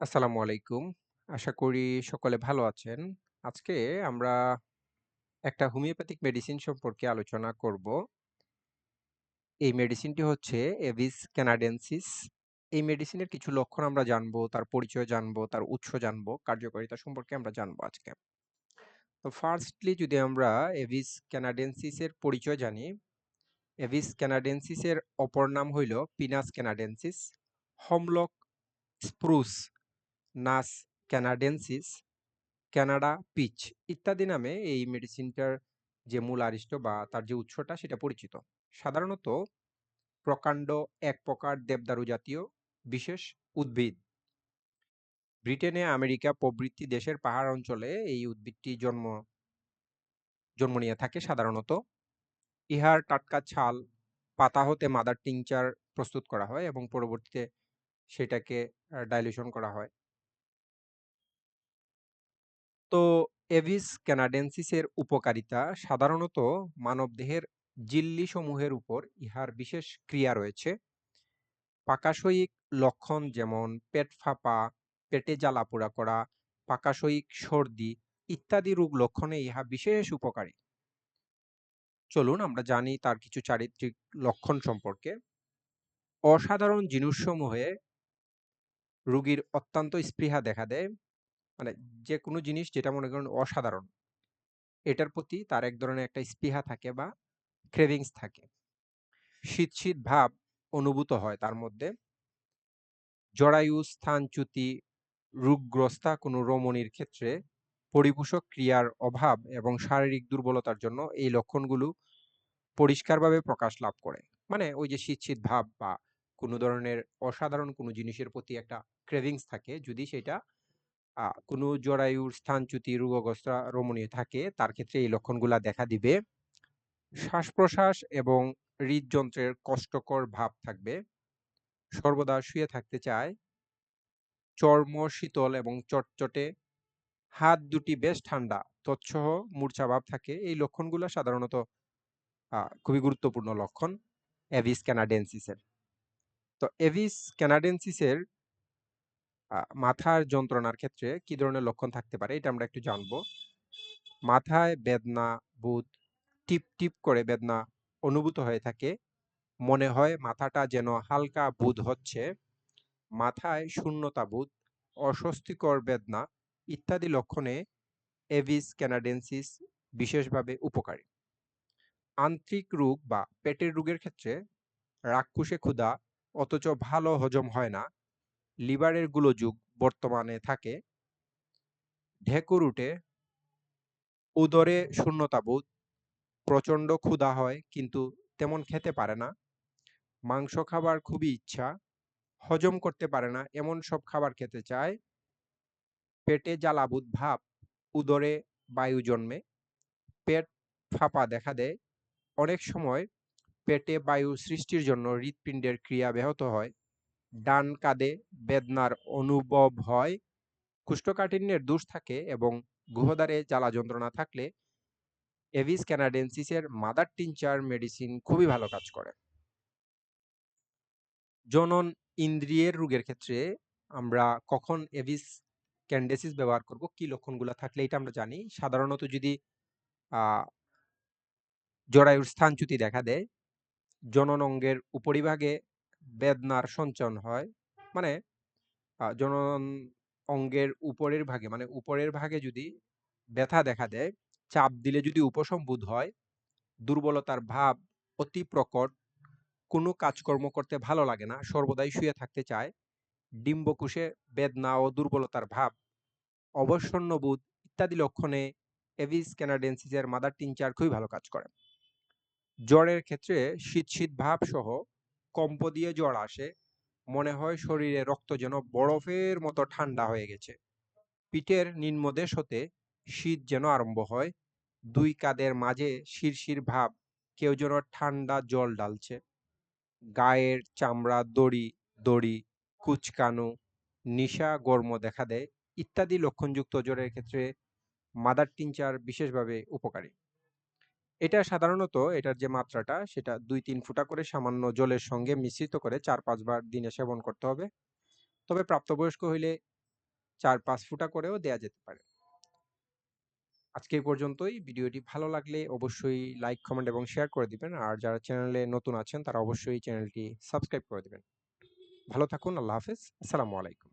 আসসালামু আলাইকুম। আশা করি সকলে ভালো আছেন। আজকে আমরা একটা হোমিওপ্যাথিক মেডিসিন সম্পর্কে আলোচনা করব। এই মেডিসিনটি হচ্ছে এভিস ক্যানাডেন্সিস। এই মেডিসিনের কিছু লক্ষণ আমরা জানব, তার পরিচয় জানব, তার উৎস জানব, কার্যকারিতা সম্পর্কে আমরা জানব আজকে। তো ফার্স্টলি যদি আমরা এভিস ক্যানাডেন্সিস এর পরিচয় জানি, এভিস ক্যানাডেন্সিস এর অপর নাম হইল পিনাস ক্যানাডেন্সিস, হমলক স্প্রুস নাস ক্যানাডেন্সিস, ক্যানাডা পিচ ইত্যাদি নামে এই মেডিসিনটার যে মূল আরিষ্ট বা তার যে উৎসটা সেটা পরিচিত। সাধারণত প্রকাণ্ড এক প্রকার দেবদারু জাতীয় বিশেষ উদ্ভিদ। ব্রিটেনে, আমেরিকা প্রভৃতি দেশের পাহাড় অঞ্চলে এই উদ্ভিদটি জন্ম জন্ম নিয়ে থাকে সাধারণত। ইহার টাটকা ছাল, পাতা হতে মাদার টিংচার প্রস্তুত করা হয় এবং পরবর্তীতে সেটাকে ডাইলিউশন করা হয়। তো এভিস ক্যানাডেন্সিসের উপকারিতা সাধারণত মানবদেহের ঝিল্লিসমূহের উপর ইহার বিশেষ ক্রিয়া রয়েছে। পাকাশয়িক লক্ষণ যেমন পেট ফাঁপা, পেটে জ্বালাপোড়া করা, পাকাশয়িক সর্দি ইত্যাদি রোগ লক্ষণে ইহা বিশেষ উপকারী। চলুন আমরা জানি তার কিছু চারিত্রিক লক্ষণ সম্পর্কে। অসাধারণ জিনিসসমূহে রোগীর অত্যন্ত স্পৃহা দেখা দেয়। মানে যেকোনো জিনিস যেটা মনে করেন অসাধারণ। এটার প্রতি তার এক ধরনের একটা স্পৃহা থাকে বা ক্রেভিংস থাকে। শীত, শীত ভাব অনুভূত হয় তার মধ্যে। জরায়ু, স্থানচ্যুতি, রোগগ্রস্তা কোনো রমণীর ক্ষেত্রে পরিপোষক ক্রিয়ার অভাব এবং শারীরিক দুর্বলতার জন্য এই লক্ষণগুলো পরিষ্কারভাবে প্রকাশ লাভ করে। মানে ওই যে শীত, শীত ভাব বা কোনো ধরনের অসাধারণ কোনো জিনিসের প্রতি একটা ক্রেভিংস থাকে যদি সেটা আ কোনো জরায়ুর স্থানচ্যুতি, রোগগ্রস্ত রমণী থাকে তার ক্ষেত্রে এই লক্ষণগুলা দেখা দিবে। শ্বাস-প্রশ্বাস এবং হৃদযন্ত্রের কষ্টকর ভাব থাকবে। সর্বদা শুয়ে থাকতে চায়। চর্ম শীতল এবং চটচটে। হাত দুটি বেশ ঠান্ডা, তৎসহ মূর্ছাভাব থাকে। এই লক্ষণগুলা সাধারণত খুবই গুরুত্বপূর্ণ লক্ষণ এভিস ক্যানাডেন্সিসের। তো এভিস ক্যানাডেন্সিসের মাথার যন্ত্রণার ক্ষেত্রে কি ধরনের লক্ষণ থাকতে পারে এটা আমরা একটু জানব। মাথায় বেদনা বোধ, টিপ, টিপ করে বেদনা অনুভূত হয়ে থাকে। মনে হয় মাথাটা যেন হালকা বোধ হচ্ছে। মাথায় শূন্যতা বোধ, অস্বস্তিকর বেদনা ইত্যাদি লক্ষণে এভিস ক্যানাডেন্সিস বিশেষভাবে উপকারী। আন্ত্রিক রোগ বা পেটের রোগের ক্ষেত্রে রাক্ষসে ক্ষুধা অথচ ভালো হজম হয় না। লিভারের গোলযোগ বর্তমানে থাকে। ঢেকুর উঠে। উদরে শূন্যতাবোধ, প্রচণ্ড ক্ষুধা হয় কিন্তু তেমন খেতে পারে না। মাংস খাবার খুবই ইচ্ছা, হজম করতে পারে না এমন সব খাবার খেতে চায়। পেটে জ্বালাবোধ ভাব, উদরে বায়ু জন্মে, পেট ফাঁপা দেখা দেয়। অনেক সময় পেটে বায়ু সৃষ্টির জন্য হৃৎপিণ্ডের ক্রিয়া ব্যাহত হয়। ডান কাঁধে বেদনার অনুভব হয়। কুষ্ঠকাঠিন্যের দোষ থাকে এবং গুহদারে জ্বালা যন্ত্রণা থাকলে এভিস ক্যানাডেন্সিসের মাদার টিনচার মেডিসিন খুবই ভালো কাজ করে। জনন ইন্দ্রিয়ের রোগের ক্ষেত্রে আমরা কখন এভিস ক্যান্ডেসিস ব্যবহার করব, কি লক্ষণগুলা থাকলে এটা আমরা জানি। সাধারণত যদি জরায়ুর স্থানচ্যুতি দেখা দেয়, জনন অঙ্গের উপরিভাগে বেদনার সঞ্চারণ হয়। মানে জনন অঙ্গের উপরের ভাগে মানে উপরের ভাগে যদি ব্যথা দেখা দেয়, চাপ দিলে যদি উপশম হয়, দুর্বলতার ভাব অতি প্রকট, কোনো কাজকর্ম করতে ভালো লাগে না, সর্বদাই শুয়ে থাকতে চায়, ডিম্বকুশে বেদনা ও দুর্বলতার ভাব, অবসন্ন বোধ ইত্যাদি লক্ষণে এভিস ক্যানাডেন্সিসের মাদার টিনচার খুবই ভালো কাজ করে। জ্বরের ক্ষেত্রে শীত, শীত ভাব সহ কম্প দিয়ে জ্বর আসে। মনে হয় শরীরে রক্ত যেন বরফের মতো ঠান্ডা হয়ে গেছে। পিঠের নিম্নদেশ হতে শীত যেন আরম্ভ হয়। দুই কাঁধের মাঝে শিরশির ভাব, কেউ যেন ঠান্ডা জল ঢালছে। গায়ের চামড়া দড়ি, দড়ি, কুচকানো নিশা গর্ম দেখা দেয় ইত্যাদি লক্ষণযুক্ত জ্বরের ক্ষেত্রে মাদার টিনচার বিশেষভাবে উপকারী। এটা সাধারণত এটার যে মাত্রাটা সেটা দুই তিন ফুটা করে সামান্য জলের সঙ্গে মিশ্রিত করে ৪-৫ বার দিনে সেবন করতে হবে। তবে প্রাপ্তবয়স্ক হইলে ৪-৫ ফুটা করেও দেয়া যেতে পারে। আজকে পর্যন্তই। ভিডিওটি ভালো লাগলে অবশ্যই লাইক, কমেন্ট এবং শেয়ার করে দিবেন। আর যারা চ্যানেলে নতুন আছেন তারা অবশ্যই চ্যানেলটি সাবস্ক্রাইব করে দিবেন। ভালো থাকুন। আল্লাহ হাফেজ। আসসালামু আলাইকুম।